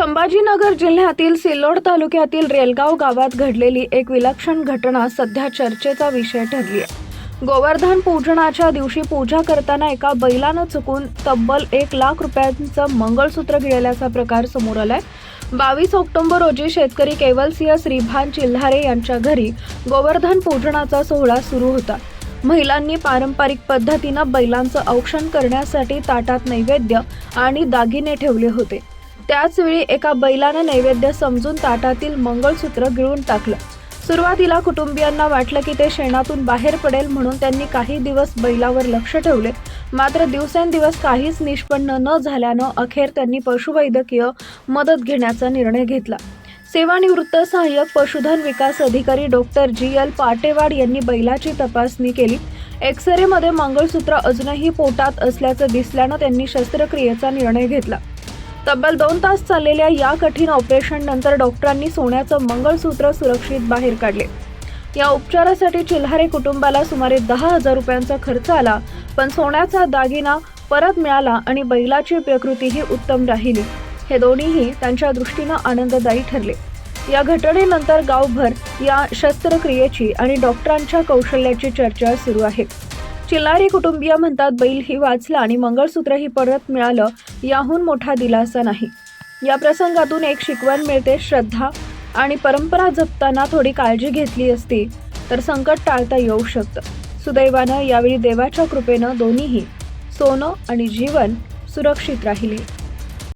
संभाजीनगर जिल्ह्यातील सिल्लोड तालुक्यातील रेलगाव गावात घडलेली एक विलक्षण घटना सध्या चर्चेचा विषय ठरली आहे. गोवर्धन पूजनाच्या दिवशी पूजा करताना एका बैलानं चुकून तब्बल एक लाख रुपयांचं मंगळसूत्र गिळल्याचा प्रकार समोर आलाय. बावीस ऑक्टोबर रोजी शेतकरी केवलसिंह श्रीभान चिल्हारे यांच्या घरी गोवर्धन पूजनाचा सोहळा सुरू होता. महिलांनी पारंपरिक पद्धतीनं बैलांचं औक्षण करण्यासाठी ताटात नैवेद्य आणि दागिने ठेवले होते. त्याचवेळी एका बैलानं नैवेद्य समजून ताटातील मंगळसूत्र गिळून टाकलं. सुरुवातीला कुटुंबियांना वाटलं की ते शेणातून बाहेर पडेल म्हणून त्यांनी काही दिवस बैलावर लक्ष ठेवले. मात्र दिवसेंदिवस काहीच निष्पन्न न झाल्यानं अखेर त्यांनी पशुवैद्यकीय मदत घेण्याचा निर्णय घेतला. सेवानिवृत्त सहाय्यक पशुधन विकास अधिकारी डॉक्टर जी एल पाटेवाड यांनी बैलाची तपासणी केली. एक्सरेमध्ये मंगळसूत्र अजूनही पोटात असल्याचं दिसल्यानं त्यांनी शस्त्रक्रियेचा निर्णय घेतला. तब्बल दोन तास चाललेल्या या कठीण ऑपरेशन नंतर डॉक्टरांनी सोन्याचं मंगळसूत्र सुरक्षित बाहेर काढले. या उपचारासाठी चिल्हारे कुटुंबाला सुमारे दहा हजार रुपयांचा खर्च आला पण सोन्याचा दागिना परत मिळाला आणि बैलाची प्रकृतीही उत्तम राहिली. हे दोन्हीही त्यांच्या दृष्टीनं आनंददायी ठरले. या घटनेनंतर गावभर या शस्त्रक्रियेची आणि डॉक्टरांच्या कौशल्याची चर्चा सुरू आहे. चिल्लारी कुटुंबीय म्हणतात बैल ही वाचला आणि मंगळसूत्रही परत मिळालं याहून मोठा दिलासा नाही. या प्रसंगातून एक शिकवण मिळते श्रद्धा आणि परंपरा जपताना थोडी काळजी घेतली असती तर संकट टाळता येऊ शकतं. सुदैवानं यावेळी देवाच्या कृपेनं दोन्हीही सोनं आणि जीवन सुरक्षित राहिले.